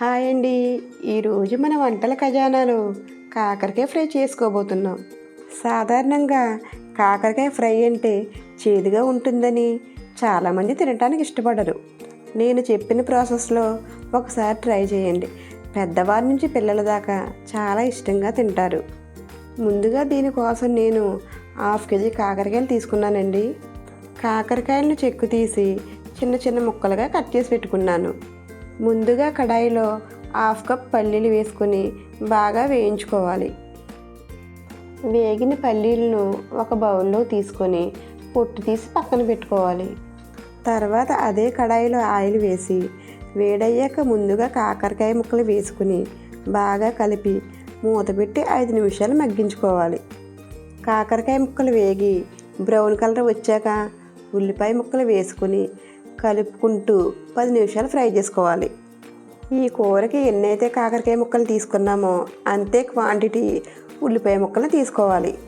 Hi అండి. ఈరోజు మన వంటల ఖజానాలో కాకరకాయ ఫ్రై చేసుకోబోతున్నాం. సాధారణంగా కాకరకాయ ఫ్రై అంటే చేదుగా ఉంటుందని చాలామంది తినడానికి ఇష్టపడరు. నేను చెప్పిన ప్రాసెస్లో ఒకసారి ట్రై చేయండి. పెద్దవారి నుంచి పిల్లల దాకా చాలా ఇష్టంగా తింటారు. ముందుగా దీనికోసం నేను హాఫ్ కేజీ కాకరకాయలు తీసుకున్నానండి. కాకరకాయలను చెక్కు తీసి చిన్న చిన్న ముక్కలుగా కట్ చేసి పెట్టుకున్నాను. ముందుగా కడాయిలో హాఫ్ కప్ పల్లీలు వేసుకొని బాగా వేయించుకోవాలి. వేగిన పల్లీలను ఒక బౌల్లో తీసుకొని పొట్టు తీసి పక్కన పెట్టుకోవాలి. తర్వాత అదే కడాయిలో ఆయిల్ వేసి వేడయ్యాక ముందుగా కాకరకాయ ముక్కలు వేసుకుని బాగా కలిపి మూత పెట్టి ఐదు నిమిషాలు మగ్గించుకోవాలి. కాకరకాయ ముక్కలు వేగి బ్రౌన్ కలర్ వచ్చాక ఉల్లిపాయ ముక్కలు వేసుకుని కలుపుకుంటూ పది నిమిషాలు ఫ్రై చేసుకోవాలి. ఈ కూరకి ఎన్నైతే కాకరకాయ ముక్కలు తీసుకున్నామో అంతే క్వాంటిటీ ఉల్లిపాయ ముక్కలు తీసుకోవాలి.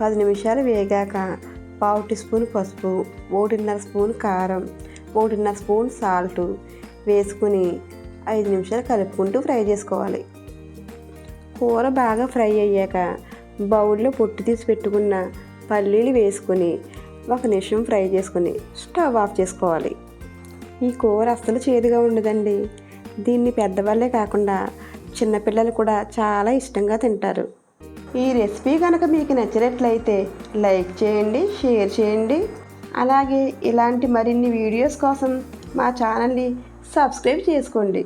పది నిమిషాలు వేగాక పావు టీ స్పూన్ పసుపు ఒకటిన్నర స్పూన్ కారం ఒకటిన్నర స్పూన్ సాల్ట్ వేసుకుని ఐదు నిమిషాలు కలుపుకుంటూ ఫ్రై చేసుకోవాలి. కూర బాగా ఫ్రై అయ్యాక బౌల్లో పొట్టు తీసి పెట్టుకున్న పల్లీలు వేసుకుని ఒక నిమిషం ఫ్రై చేసుకుని స్టవ్ ఆఫ్ చేసుకోవాలి. ఈ కూర అస్సలు చేదుగా ఉండదండి. దీన్ని పెద్దవాళ్ళే కాకుండా చిన్నపిల్లలు కూడా చాలా ఇష్టంగా తింటారు. ఈ రెసిపీ కనుక మీకు నచ్చినట్లయితే లైక్ చేయండి షేర్ చేయండి. అలాగే ఇలాంటి మరిన్ని వీడియోస్ కోసం మా ఛానల్ని సబ్స్క్రైబ్ చేసుకోండి.